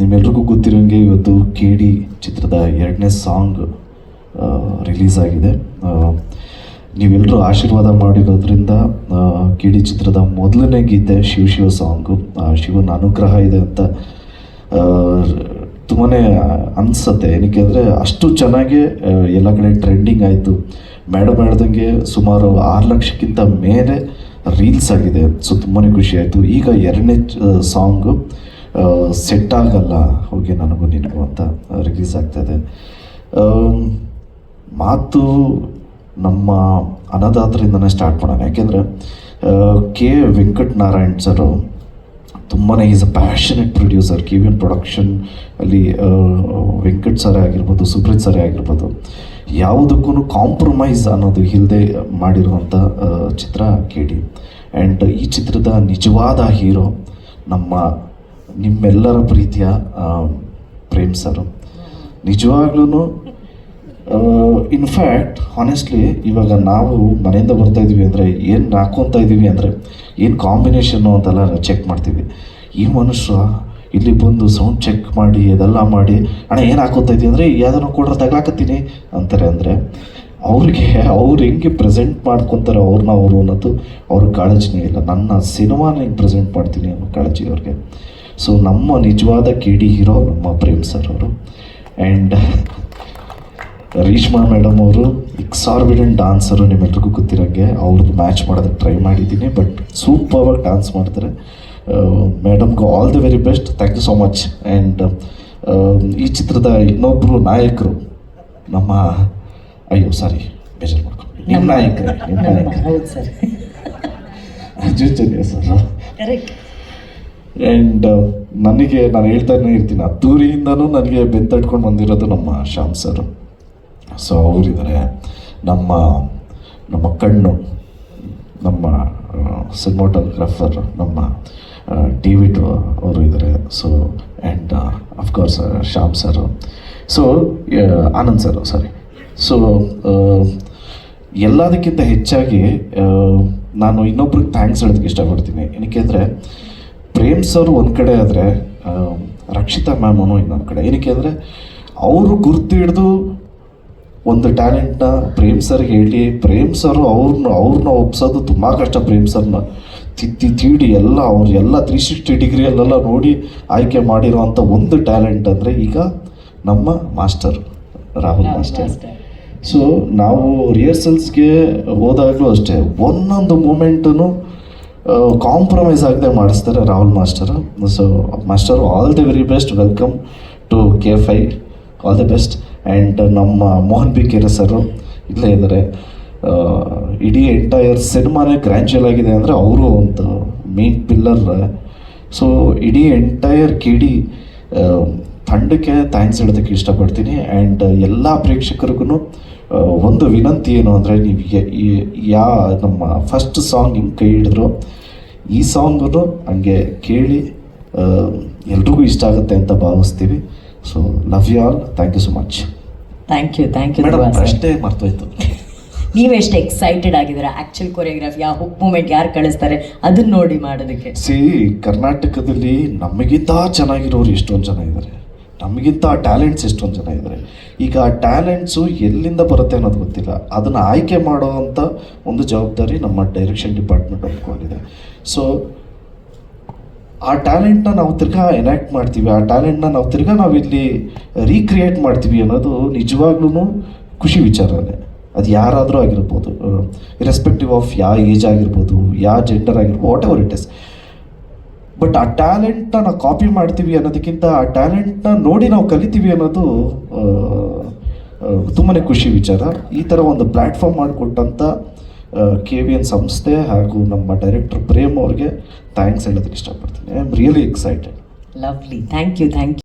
ನಿಮ್ಮೆಲ್ರಿಗೂ ಗೊತ್ತಿರೋಂಗೆ ಇವತ್ತು K D ಚಿತ್ರದ ಎರಡನೇ ಸಾಂಗ್ ರಿಲೀಸ್ ಆಗಿದೆ. ನೀವೆಲ್ಲರೂ ಆಶೀರ್ವಾದ ಮಾಡಿರೋದ್ರಿಂದ ಕೆ ಡಿ ಚಿತ್ರದ ಮೊದಲನೇ ಗೀತೆ ಶಿವ ಶಿವ ಸಾಂಗು ಶಿವನ ಅನುಗ್ರಹ ಇದೆ ಅಂತ ತುಂಬಾ ಅನಿಸುತ್ತೆ. ಏನಕ್ಕೆ ಅಂದರೆ ಅಷ್ಟು ಚೆನ್ನಾಗಿ ಎಲ್ಲ ಕಡೆ ಟ್ರೆಂಡಿಂಗ್ ಆಯಿತು. ಮೇಡಮ್ ಹೇಳ್ದಂಗೆ ಸುಮಾರು ಆರು ಲಕ್ಷಕ್ಕಿಂತ ಮೇಲೆ ರೀಲ್ಸ್ ಆಗಿದೆ. ಸೊ ತುಂಬಾ ಖುಷಿ ಆಯಿತು. ಈಗ ಎರಡನೇ ಸಾಂಗು ಸೆಟ್ ಆಗಲ್ಲ ಹೋಗಿ ನನಗೂ ನಿನಗೂ ಅಂತ ರಿಲೀಸ್ ಇದೆ. ಮಾತು ನಮ್ಮ ಅನದಾತರಿಂದನೇ ಸ್ಟಾರ್ಟ್ ಮಾಡೋಣ. ಯಾಕೆಂದರೆ ಕೆ. ವೆಂಕಟ್ ನಾರಾಯಣ್ ಸರು ತುಂಬಾ is a passionate producer K V N production ಅಲ್ಲಿ ವೆಂಕಟ್ ಸರೇ ಆಗಿರ್ಬೋದು, ಸುಬ್ರತ್ ಸರೇ ಆಗಿರ್ಬೋದು ಯಾವುದಕ್ಕೂ ಕಾಂಪ್ರಮೈಸ್ ಅನ್ನೋದು ಇಲ್ಲದೆ ಮಾಡಿರುವಂಥ ಚಿತ್ರ ಕೇಳಿ. ಆ್ಯಂಡ್ ಈ ಚಿತ್ರದ ನಿಜವಾದ ಹೀರೋ ನಮ್ಮ ನಿಮ್ಮೆಲ್ಲರ ಪ್ರೀತಿಯ ಪ್ರೇಮ್ ಸರ್. ನಿಜವಾಗ್ಲೂ ಇನ್ಫ್ಯಾಕ್ಟ್ ಹಾನೆಸ್ಟ್ಲಿ ಇವಾಗ ನಾವು ಮನೆಯಿಂದ ಬರ್ತಾ ಇದ್ದೀವಿ ಅಂದರೆ ಏನು ಹಾಕ್ಕೊತಾ ಇದ್ದೀವಿ ಅಂದರೆ ಏನು ಕಾಂಬಿನೇಷನ್ನು ಅಂತೆಲ್ಲ ಚೆಕ್ ಮಾಡ್ತೀವಿ. ಈ ಮನುಷ್ಯ ಇಲ್ಲಿ ಬಂದು ಸೌಂಡ್ ಚೆಕ್ ಮಾಡಿ, ಅದೆಲ್ಲ ಮಾಡಿ, ಅಣ್ಣ, ಏನು ಹಾಕೋತಾ ಇದ್ದೀವಿ ಅಂದರೆ ಯಾವ್ದಾರು ಕೊಡ್ರೆ ತಗ್ಲಾಕತ್ತೀನಿ. ಅಂತಾರೆ ಅಂದರೆ, ಅವ್ರಿಗೆ, ಅವ್ರು ಹೆಂಗೆ ಪ್ರೆಸೆಂಟ್ ಮಾಡ್ಕೊತಾರೆ ಅವ್ರನ್ನ, ಅವರು ಅನ್ನೋದು ಅವ್ರ ಕಾಳಜಿನೇ ಇಲ್ಲ. ನನ್ನ ಸಿನಿಮಾನ ಹೆಂಗೆ ಪ್ರೆಸೆಂಟ್ ಮಾಡ್ತೀನಿ ಅನ್ನೋ ಕಾಳಜಿ ಅವ್ರಿಗೆ. ಸೊ ನಮ್ಮ ನಿಜವಾದ ಕೆ ಡಿ ಹೀರೋ ನಮ್ಮ ಪ್ರೇಮ್ ಸರ್ ಅವರು. ಆ್ಯಂಡ್ ರೀಷ್ಮಾ ಮೇಡಮ್ ಅವರು ಎಕ್ಸಾರ್ಬಿಡೆಂಟ್ ಡಾನ್ಸರು ನಿಮ್ಮೆಲ್ರಿಗೂ ಗೊತ್ತಿರೋಂಗೆ ಅವ್ರದ್ದು ಮ್ಯಾಚ್ ಮಾಡೋದಕ್ಕೆ ಟ್ರೈ ಮಾಡಿದ್ದೀನಿ ಬಟ್ ಸೂಪರ್ವಾಗಿ ಡಾನ್ಸ್ ಮಾಡ್ತಾರೆ. ಮೇಡಮ್ಗೆ all the very best thank you so much and ಈ ಚಿತ್ರದ ಇನ್ನೊಬ್ಬರು ನಾಯಕರು ನಮ್ಮ ಅಯ್ಯೋ ಸಾರಿ ಬೇಜಾರು ಮಾಡ್ಕೊಂಡು ನಿಮ್ಮ ನಾಯಕರೇ ನಿಮ್ಮ ನಾಯಕರೇ. ಹೌದು sir Arjun Janya sir correct and ನನಗೆ, ನಾನು ಹೇಳ್ತಾನೆ ಇರ್ತೀನಿ. ಅದ್ದೂರಿಯಿಂದನೂ ನನಗೆ ಬೆಂತಟ್ಕೊಂಡು ಬಂದಿರೋದು ನಮ್ಮ ಶ್ಯಾಮ್ ಸರ್. ಸೊ ಅವರಿದ್ದಾರೆ ನಮ್ಮ ನಮ್ಮ ಕಣ್ಣು, ನಮ್ಮ ಸಿನಿಮಾಟೋಗ್ರಾಫರ್, ನಮ್ಮ ಡೇವಿಡ್ ಅವರು ಇದ್ದಾರೆ so and of course Shyam sir. So Anand sir sorry so ಎಲ್ಲದಕ್ಕಿಂತ ಹೆಚ್ಚಾಗಿ ನಾನು ಇನ್ನೊಬ್ರಿಗೆ ಥ್ಯಾಂಕ್ಸ್ ಹೇಳೋದಕ್ಕೆ ಇಷ್ಟಪಡ್ತೀನಿ. ಏನಕ್ಕೆ ಅಂದರೆ ಪ್ರೇಮ್ ಸರ್ ಒಂದು ಕಡೆ ಆದರೆ ರಕ್ಷಿತಾ ಮ್ಯಾಮನು ಇನ್ನೊಂದು ಕಡೆ. ಏನಕ್ಕೆ ಅಂದರೆ ಅವರು ಗುರ್ತು ಹಿಡಿದು ಒಂದು ಟ್ಯಾಲೆಂಟ್ನ ಪ್ರೇಮ್ ಸರ್ಗೆ ಹೇಳಿ ಪ್ರೇಮ್ ಸರ್ ಅವ್ರನ್ನ ಅವ್ರನ್ನ ಒಪ್ಸೋದು ತುಂಬ ಕಷ್ಟ ಪ್ರೇಮ್ ಸರ್ನ ತಿತ್ತಿ ತೀಡಿ ಎಲ್ಲ ಅವ್ರು ಎಲ್ಲ ತ್ರೀ ಸಿಕ್ಸ್ಟಿ ಡಿಗ್ರಿಯಲ್ಲೆಲ್ಲ ನೋಡಿ ಆಯ್ಕೆ ಮಾಡಿರೋವಂಥ ಒಂದು ಟ್ಯಾಲೆಂಟ್ ಅಂದರೆ ಈಗ ನಮ್ಮ ಮಾಸ್ಟರ್ ರಾಹುಲ್ ಮಾಸ್ಟರ್ ಸೊ ನಾವು ರಿಹರ್ಸಲ್ಸ್ಗೆ ಹೋದಾಗಲೂ ಅಷ್ಟೇ ಒಂದೊಂದು ಮೂಮೆಂಟನ್ನು ಕಾಂಪ್ರಮೈಸ್ ಆಗದೆ ಮಾಡಿಸ್ತಾರೆ Rahul master. So master all the very best welcome to K five all the best and ನಮ್ಮ ಮೋಹನ್ ಬಿ ಕೆರೆ ಸರು ಇಲ್ಲೇ ಇದ್ದಾರೆ. ಇಡೀ ಎಂಟೈರ್ ಸಿನಿಮಾನೇ ಗ್ರ್ಯಾಂಚುಯಲ್ ಆಗಿದೆ ಅಂದರೆ ಅವರು ಒಂದು ಮೇನ್ ಪಿಲ್ಲರ್ ಸೊ ಇಡೀ ಎಂಟೈರ್ ಕಿಡಿ ತಂಡಕ್ಕೆ ಥ್ಯಾಂಕ್ಸ್ ಹೇಳೋದಕ್ಕೆ ಇಷ್ಟಪಡ್ತೀನಿ. ಆ್ಯಂಡ್ ಎಲ್ಲ ಪ್ರೇಕ್ಷಕರಿಗೂ ಒಂದು ವಿನಂತಿ ಏನು ಅಂದರೆ ನೀವು ಯಾ ನಮ್ಮ ಫಸ್ಟ್ ಸಾಂಗ್ ಹಿಂಗೆ ಕೈ ಹಿಡಿದ್ರು ಈ ಸಾಂಗನ್ನು ಹಂಗೆ ಕೇಳಿ ಎಲ್ರಿಗೂ ಇಷ್ಟ ಆಗುತ್ತೆ ಅಂತ ಭಾವಿಸ್ತೀವಿ. So love you all thank you so much thank you thank you ಅಷ್ಟೇ ಮರ್ತೋಯ್ತು. ನೀವೆಷ್ಟು ಎಕ್ಸೈಟೆಡ್ ಆಗಿದ್ದೀರಾ? ಆ್ಯಕ್ಚುಲ್ ಕೊರಿಯೋಗ್ರಾಫಿ ಯಾವ ಹುಕ್ ಮೂಮೆಂಟ್ ಯಾರು ಕಳಿಸ್ತಾರೆ? ಅದನ್ನ ನೋಡಿ ಮಾಡೋದಕ್ಕೆ. ಸಿ ಕರ್ನಾಟಕದಲ್ಲಿ ನಮಗಿಂತ ಚೆನ್ನಾಗಿರೋರು ಎಷ್ಟೊಂದು ಜನ ಇದ್ದಾರೆ ನಮಗಿಂತ ಆ ಟ್ಯಾಲೆಂಟ್ಸ್ ಎಷ್ಟೊಂದು ಜನ ಇದ್ದಾರೆ ಈಗ ಆ ಟ್ಯಾಲೆಂಟ್ಸು ಎಲ್ಲಿಂದ ಬರುತ್ತೆ ಅನ್ನೋದು ಗೊತ್ತಿಲ್ಲ. ಅದನ್ನು ಆಯ್ಕೆ ಮಾಡೋವಂಥ ಒಂದು ಜವಾಬ್ದಾರಿ ನಮ್ಮ ಡೈರೆಕ್ಷನ್ ಡಿಪಾರ್ಟ್ಮೆಂಟ್ ಒಪ್ಕೊಂಡಿದೆ. ಸೊ ಆ ಟ್ಯಾಲೆಂಟ್ನ ನಾವು ತಿರ್ಗಾ ಎನಾಕ್ಟ್ ಮಾಡ್ತೀವಿ. ಆ ಟ್ಯಾಲೆಂಟ್ನ ನಾವು ತಿರ್ಗಾ ನಾವು ಇಲ್ಲಿ ರೀಕ್ರಿಯೇಟ್ ಮಾಡ್ತೀವಿ ಅನ್ನೋದು ನಿಜವಾಗ್ಲೂ ಖುಷಿ ವಿಚಾರನೇ. ಅದು ಯಾರಾದರೂ ಆಗಿರ್ಬೋದು ಇರೆಸ್ಪೆಕ್ಟಿವ್ ಆಫ್ ಯಾವ ಏಜ್ ಆಗಿರ್ಬೋದು ಯಾವ ಜೆಂಡರ್ ಆಗಿರ್ಬೋದು whatever it is but ಆ ಟ್ಯಾಲೆಂಟ್ನ ನಾವು ಕಾಪಿ ಮಾಡ್ತೀವಿ ಅನ್ನೋದಕ್ಕಿಂತ ಆ ಟ್ಯಾಲೆಂಟ್ನ ನೋಡಿ ನಾವು ಕಲಿತೀವಿ ಅನ್ನೋದು ತುಂಬಾ ಖುಷಿ ವಿಚಾರ. ಈ ಥರ ಒಂದು ಪ್ಲ್ಯಾಟ್ಫಾರ್ಮ್ ಮಾಡಿಕೊಟ್ಟಂಥ ಕೆ ವಿ ಎನ್ ಸಂಸ್ಥೆ ಹಾಗೂ ನಮ್ಮ ಡೈರೆಕ್ಟರ್ ಪ್ರೇಮ್ ಅವ್ರಿಗೆ ಥ್ಯಾಂಕ್ಸ್ ಹೇಳೋದಕ್ಕೆ ಇಷ್ಟಪಡ್ತೀನಿ. I am really excited lovely thank you thank you